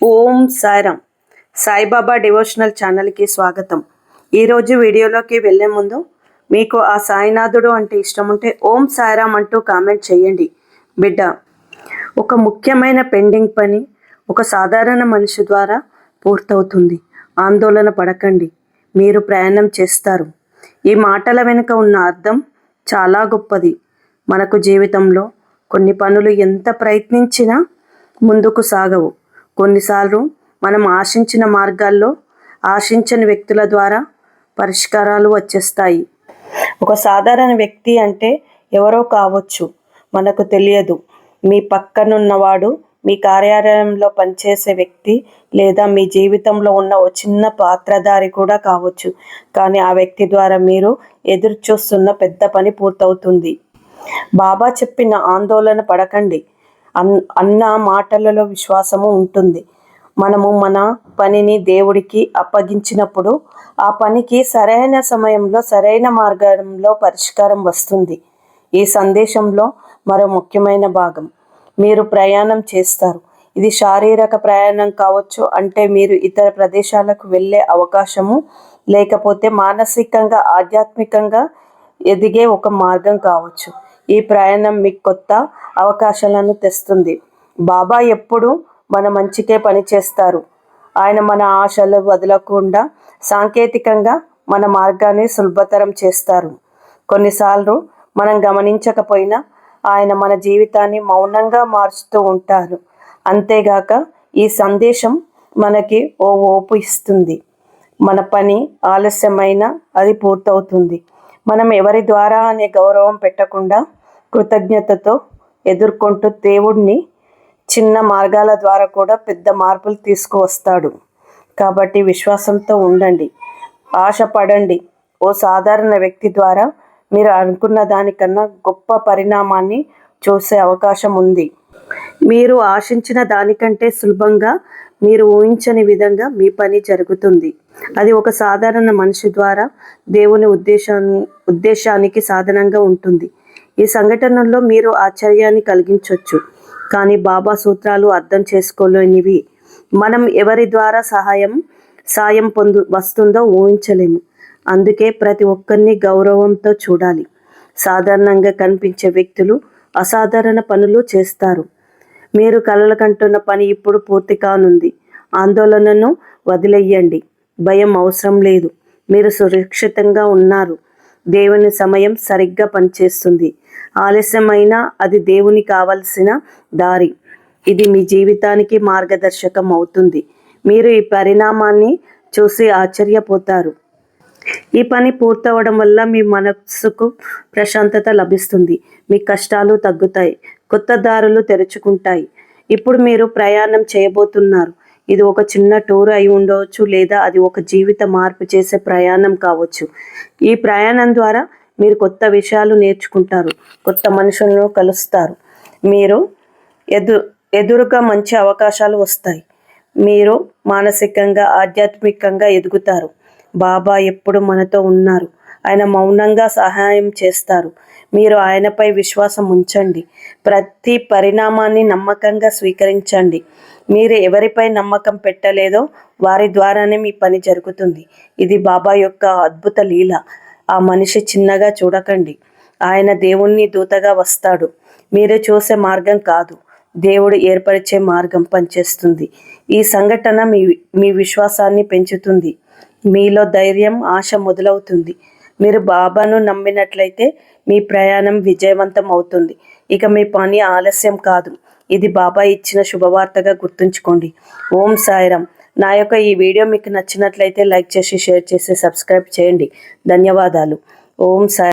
ఓం Sairam Saibaba devotional ఛానల్కి స్వాగతం. ఈరోజు వీడియోలోకి వెళ్ళే ముందు మీకు ఆ సాయినాథుడు అంటే ఇష్టం ఉంటే ఓం సాయిరామ్ అంటూ కామెంట్ చేయండి. బిడ్డ ఒక ముఖ్యమైన పెండింగ్ పని ఒక సాధారణ మనిషి ద్వారా పూర్తవుతుంది. ఆందోళన పడకండి. మీరు ప్రయాణం చేస్తారు. ఈ మాటల వెనుక ఉన్న అర్థం చాలా గొప్పది. మనకు జీవితంలో కొన్ని పనులు ఎంత ప్రయత్నించినా ముందుకు సాగవు. కొన్నిసార్లు మనం ఆశించిన మార్గాల్లో ఆశించని వ్యక్తుల ద్వారా పరిష్కారాలు వచ్చేస్తాయి. ఒక సాధారణ వ్యక్తి అంటే ఎవరో కావచ్చు మనకు తెలియదు. మీ పక్కనున్నవాడు మీ కార్యాలయంలో పనిచేసే వ్యక్తి లేదా మీ జీవితంలో ఉన్న ఓ చిన్న పాత్రధారి కూడా కావచ్చు. కానీ ఆ వ్యక్తి ద్వారా మీరు ఎదురు చూస్తున్న పెద్ద పని పూర్తవుతుంది. బాబా చెప్పిన ఆందోళన పడకండి. అన్ అన్న మాటలలో విశ్వాసము ఉంటుంది. మనము మన పనిని దేవుడికి అప్పగించినప్పుడు ఆ పనికి సరైన సమయంలో సరైన మార్గంలో పరిష్కారం వస్తుంది. ఈ సందేశంలో మరో ముఖ్యమైన భాగం. మీరు ప్రయాణం చేస్తారు. ఇది శారీరక ప్రయాణం కావచ్చు అంటే మీరు ఇతర ప్రదేశాలకు వెళ్ళే అవకాశము లేకపోతే మానసికంగా ఆధ్యాత్మికంగా ఎదిగే ఒక మార్గం కావచ్చు. ఈ ప్రయాణం మీకు కొత్త అవకాశాలను తెస్తుంది. బాబా ఎప్పుడు మన మంచికే పని చేస్తారు. ఆయన మన ఆశలు వదలకుండా సాంకేతికంగా మన మార్గాన్ని సులభతరం చేస్తారు. కొన్నిసార్లు మనం గమనించకపోయినా ఆయన మన జీవితాన్ని మౌనంగా మార్చుతూ ఉంటారు. అంతేగాక ఈ సందేశం మనకి ఓ ఓపు ఇస్తుంది. మన పని ఆలస్యమైన అది పూర్తవుతుంది. మనం ఎవరి ద్వారా అనే గౌరవం పెట్టకుండా కృతజ్ఞతతో ఎదుర్కొంటూ దేవుడిని చిన్న మార్గాల ద్వారా కూడా పెద్ద మార్పులు తీసుకువస్తాడు. కాబట్టి విశ్వాసంతో ఉండండి. ఆశపడండి. ఓ సాధారణ వ్యక్తి ద్వారా మీరు అనుకున్న దానికన్నా గొప్ప పరిణామాన్ని చూసే అవకాశం ఉంది. మీరు ఆశించిన దానికంటే సులభంగా మీరు ఊహించని విధంగా మీ పని జరుగుతుంది. అది ఒక సాధారణ మనిషి ద్వారా దేవుని ఉద్దేశాన్ని ఉద్దేశానికి సాధనంగా ఉంటుంది. ఈ సంఘటనల్లో మీరు ఆశ్చర్యాన్ని కలిగించవచ్చు కానీ బాబా సూత్రాలు అర్థం చేసుకోలేనివి. మనం ఎవరి ద్వారా సహాయం సాయం పొందు వస్తుందో ఊహించలేము. అందుకే ప్రతి ఒక్కరిని గౌరవంతో చూడాలి. సాధారణంగా కనిపించే వ్యక్తులు అసాధారణ పనులు చేస్తారు. మీరు కలలు కంటున్న పని ఇప్పుడు పూర్తి కానుంది. ఆందోళనను వదిలేయండి. భయం అవసరం లేదు. మీరు సురక్షితంగా ఉన్నారు. దేవుని సమయం సరిగ్గా పనిచేస్తుంది. ఆలస్యమైన అది దేవుని కావలసిన దారి. ఇది మీ జీవితానికి మార్గదర్శకం అవుతుంది. మీరు ఈ పరిణామాన్ని చూసి ఆశ్చర్యపోతారు. ఈ పని పూర్తవడం వల్ల మీ మనస్సుకు ప్రశాంతత లభిస్తుంది. మీ కష్టాలు తగ్గుతాయి. కొత్త దారులు తెరుచుకుంటాయి. ఇప్పుడు మీరు ప్రయాణం చేయబోతున్నారు. ఇది ఒక చిన్న టూర్ అయి ఉండవచ్చు లేదా అది ఒక జీవిత మార్పు చేసే ప్రయాణం కావచ్చు. ఈ ప్రయాణం ద్వారా మీరు కొత్త విషయాలు నేర్చుకుంటారు కొత్త మనుషులను కలుస్తారు. మీరు ఎదు ఎదురుగా మంచి అవకాశాలు వస్తాయి. మీరు మానసికంగా ఆధ్యాత్మికంగా ఎదుగుతారు. బాబా ఎప్పుడు మనతో ఉన్నారు. ఆయన మౌనంగా సహాయం చేస్తారు. మీరు ఆయనపై విశ్వాసం ఉంచండి. ప్రతి పరిణామాన్ని నమ్మకంగా స్వీకరించండి. మీరు ఎవరిపై నమ్మకం పెట్టలేదో వారి ద్వారానే మీ పని జరుగుతుంది. ఇది బాబా యొక్క అద్భుత లీల. ఆ మనిషి చిన్నగా చూడకండి. ఆయన దేవుణ్ణి దూతగా వస్తాడు. మీరు చూసే మార్గం కాదు. దేవుడు ఏర్పరిచే మార్గం పనిచేస్తుంది. ఈ సంఘటన మీ మీ విశ్వాసాన్ని పెంచుతుంది. మీలో ధైర్యం ఆశ మొదలవుతుంది. మీరు బాబాను నమ్మినట్లయితే మీ ప్రయాణం విజయవంతం అవుతుంది. ఇక మీ పని ఆలస్యం కాదు. ఇది బాబా ఇచ్చిన శుభవార్తగా గుర్తుంచుకోండి. ఓం సాయిరామ్. నా యొక్క ఈ వీడియో మీకు నచ్చినట్లయితే లైక్ చేసి షేర్ చేసి సబ్స్క్రైబ్ చేయండి. ధన్యవాదాలు. ఓం సాయి